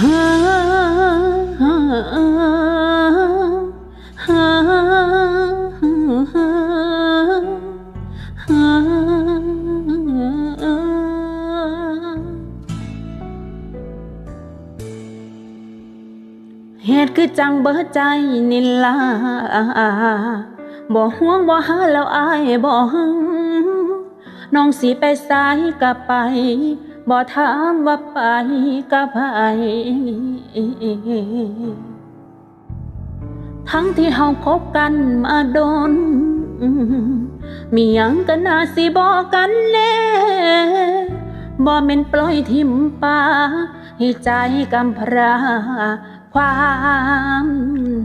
ฮ่าฮ่ เหตุคือจังเบิดใจนิลาบ่ห่วงบ่หาแล้วอายบ่หึงน้องสิไปสายก็ไปบ่ถามว่าไปกับไผทั้งที่เฮาคบกันมาโดน มีหยังก็น่าสิบอกกันแน่บ่แม่นปล่อยทิมป่าให้ใจกำพร้า ความ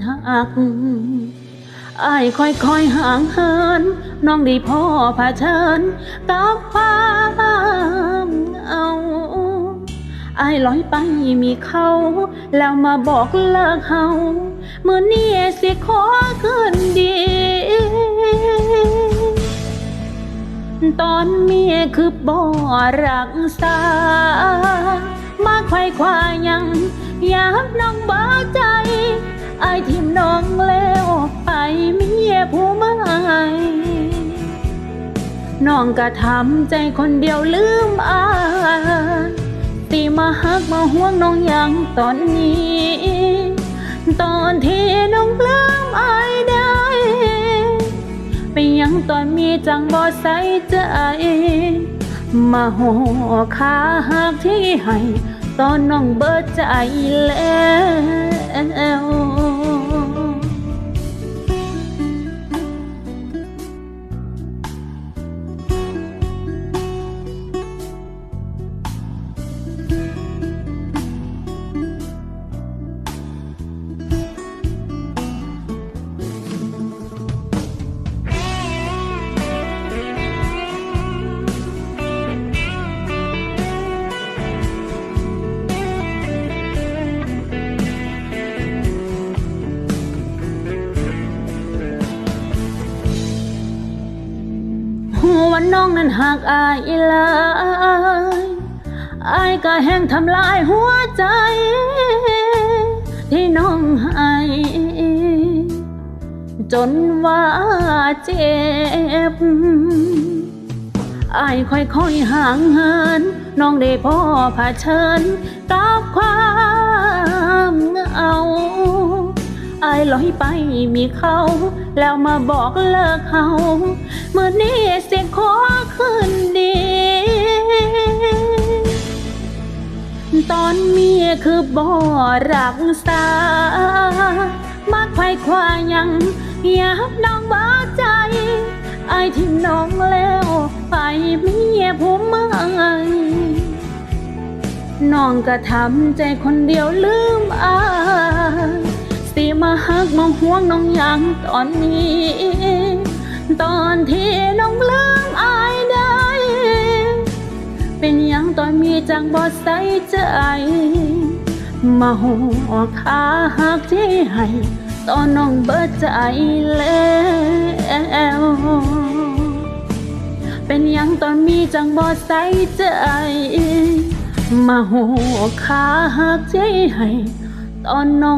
หักอายค่อยๆห่างเหิน น้องด้พ่อผาเชิญกับความเอาอายลอยไปมีเขา แล้วมาบอกเลิกเฮาเมื่อนี้สิขอคืนดี ตอนเมียคือบ่รักษา มาควายควายัง ยากน้องบ้าใจไอ้ายทิมน้องแล้วไปมียผู้ใหม่น้องก็ทำใจคนเดียวลืมอายตีมาหักมาห่วงน้องอย่างตอนนี้ ตอนที่น้องลืมอายได้ไปยังตอนมีจังบ่ใส่ใจมาห่อขาหักที่ให้ ตอนน้องเบิดใจแล้ว วาน้องนั้นหากอายลายอายก็แห้งทำลายหัวใจ ที่น้องให้จนว่าเจ็บอายค่อยๆห่างเหิน น้องได้พ่อผาเชิญกับความเหงาอายลอยไปมีเขา แล้วมาบอกเลิกเขาเมื่อนี้สิขอคืนดี ตอนเมียคือบ่รักษามาไขว้คว้ายังอยากน้องบ้าใจ ไอ้ที่น้องแล้ว ไปเมียผู้ใหม่น้องก็ทำใจคนเดียวลืมอาย สิมาหักมาห่วงน้องอย่างตอนนี้ ตอนที่น้องลืมอายได้ เป็นหยังตอนมีจังบ่ใส่ใจมาหัวขาหักที่ให้ตอนน้องเบิดใจแล้วเป็นยังตอนมีจังบ่ใส่ใจมาหัวขาหักที่ให้ ตอนน้อ